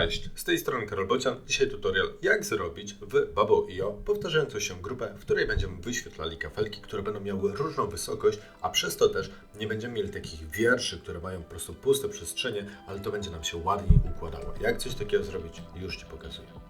Cześć, z tej strony Karol Bocian. Dzisiaj tutorial jak zrobić w Bubble.io powtarzającą się grupę, w której będziemy wyświetlali kafelki, które będą miały różną wysokość, a przez to też nie będziemy mieli takich wierszy, które mają po prostu puste przestrzenie, ale to będzie nam się ładniej układało. Jak coś takiego zrobić, już Ci pokazuję.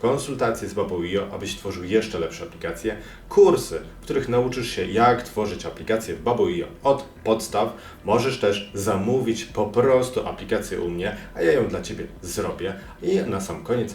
konsultacje z Babo.io, abyś tworzył jeszcze lepsze aplikacje, kursy, w których nauczysz się jak tworzyć aplikacje w Babo.io od podstaw. Możesz też zamówić po prostu aplikację u mnie, a ja ją dla Ciebie zrobię. I na sam koniec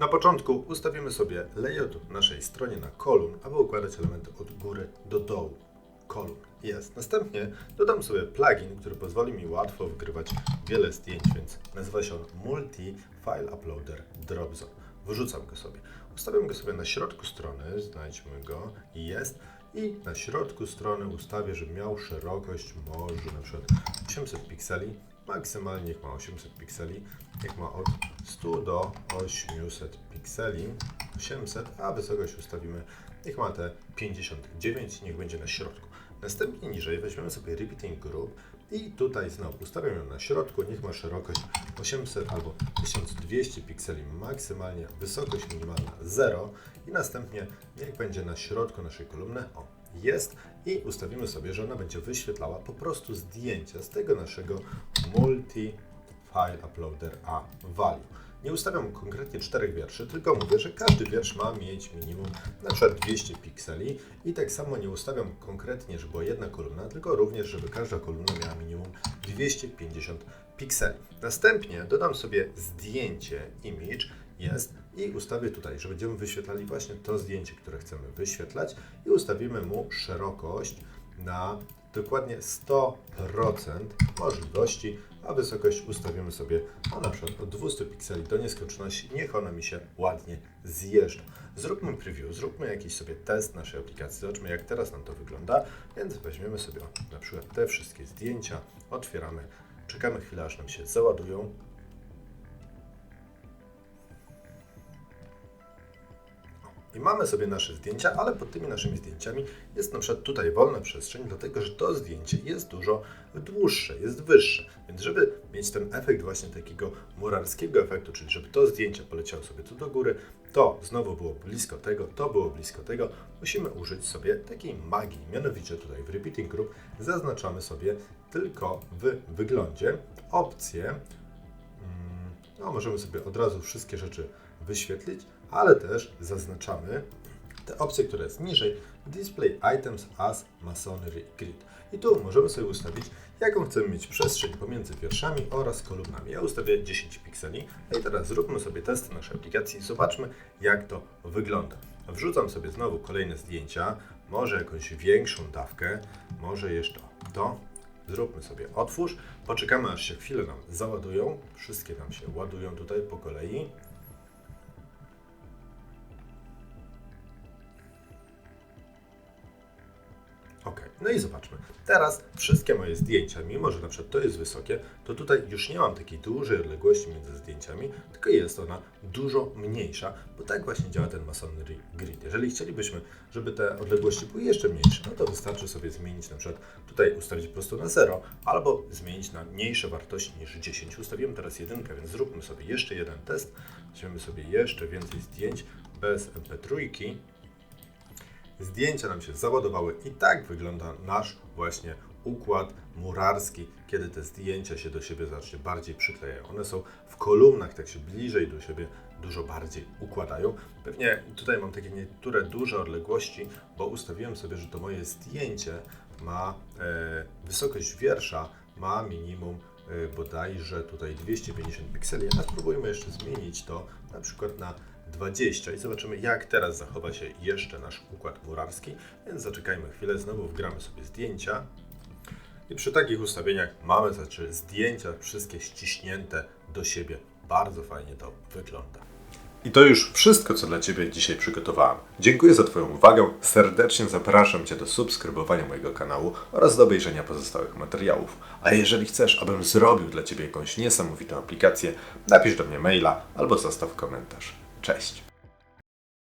Na początku ustawimy sobie layout naszej stronie na kolumn, aby układać elementy od góry do dołu. Kolumn jest. Następnie dodam sobie plugin, który pozwoli mi łatwo wgrywać wiele zdjęć, więc nazywa się on Multi File Uploader Dropzone. Wyrzucam go sobie. Ustawiam go sobie na środku strony, znajdźmy go jest. I na środku strony ustawię, żeby miał szerokość może na przykład 800 pikseli, maksymalnie niech ma 800 pikseli, niech ma od 100 do 800 pikseli, 800, a wysokość ustawimy, niech ma te 59, niech będzie na środku. Następnie niżej weźmiemy sobie Repeating Group i tutaj znowu ustawiam ją na środku, niech ma szerokość 800 albo 1200 pikseli maksymalnie, wysokość minimalna 0 i następnie niech będzie na środku naszej kolumny, o jest i ustawimy sobie, że ona będzie wyświetlała po prostu zdjęcia z tego naszego multi file uploader a value. Nie ustawiam konkretnie czterech wierszy, tylko mówię, że każdy wiersz ma mieć minimum na przykład 200 pikseli i tak samo nie ustawiam konkretnie, żeby była jedna kolumna, tylko również, żeby każda kolumna miała minimum 250 pikseli. Następnie dodam sobie zdjęcie image jest i ustawię tutaj, że będziemy wyświetlali właśnie to zdjęcie, które chcemy wyświetlać i ustawimy mu szerokość na dokładnie 100% możliwości, a wysokość ustawimy sobie no, na przykład od 200 pikseli do nieskończoności. Niech ona mi się ładnie zjeżdża. Zróbmy preview, zróbmy jakiś sobie test naszej aplikacji, zobaczmy jak teraz nam to wygląda, więc weźmiemy sobie na przykład te wszystkie zdjęcia, otwieramy, czekamy chwilę aż nam się załadują, I mamy sobie nasze zdjęcia, ale pod tymi naszymi zdjęciami jest na przykład tutaj wolna przestrzeń, dlatego że to zdjęcie jest dużo dłuższe, jest wyższe. Więc żeby mieć ten efekt właśnie takiego murarskiego efektu, czyli żeby to zdjęcie poleciało sobie tu do góry, to znowu było blisko tego, to było blisko tego, musimy użyć sobie takiej magii. Mianowicie tutaj w Repeating Group zaznaczamy sobie tylko w wyglądzie opcję, mm, no możemy sobie od razu wszystkie rzeczy wyświetlić, ale też zaznaczamy te opcje, które jest niżej, Display Items as Masonry Grid. I tu możemy sobie ustawić, jaką chcemy mieć przestrzeń pomiędzy wierszami oraz kolumnami. Ja ustawię 10 pikseli. No i teraz zróbmy sobie test naszej aplikacji i zobaczmy, jak to wygląda. Wrzucam sobie znowu kolejne zdjęcia, może jakąś większą dawkę, może jeszcze to. Zróbmy sobie otwórz, poczekamy aż się chwilę nam załadują, wszystkie nam się ładują tutaj po kolei. No i zobaczmy. Teraz wszystkie moje zdjęcia, mimo że na przykład to jest wysokie, to tutaj już nie mam takiej dużej odległości między zdjęciami, tylko jest ona dużo mniejsza, bo tak właśnie działa ten Masonry Grid. Jeżeli chcielibyśmy, żeby te odległości były jeszcze mniejsze, no to wystarczy sobie zmienić na przykład tutaj ustawić po prostu na 0, albo zmienić na mniejsze wartości niż 10. Ustawiłem teraz jedynkę, więc zróbmy sobie jeszcze jeden test. Weźmiemy sobie jeszcze więcej zdjęć bez MP3 zdjęcia nam się załadowały i tak wygląda nasz właśnie układ murarski, kiedy te zdjęcia się do siebie znacznie bardziej przyklejają. One są w kolumnach, tak się bliżej do siebie dużo bardziej układają. Pewnie tutaj mam takie niektóre duże odległości, bo ustawiłem sobie, że to moje zdjęcie ma e, wysokość wiersza ma minimum y, bodajże tutaj 250 pikseli, a spróbujmy jeszcze zmienić to na przykład na 20 i zobaczymy jak teraz zachowa się jeszcze nasz układ murarski, więc zaczekajmy chwilę, znowu wgramy sobie zdjęcia i przy takich ustawieniach mamy znaczy zdjęcia wszystkie ściśnięte do siebie. Bardzo fajnie to wygląda. I to już wszystko, co dla Ciebie dzisiaj przygotowałem. Dziękuję za Twoją uwagę. Serdecznie zapraszam Cię do subskrybowania mojego kanału oraz do obejrzenia pozostałych materiałów. A jeżeli chcesz, abym zrobił dla Ciebie jakąś niesamowitą aplikację, napisz do mnie maila albo zostaw komentarz. Cześć!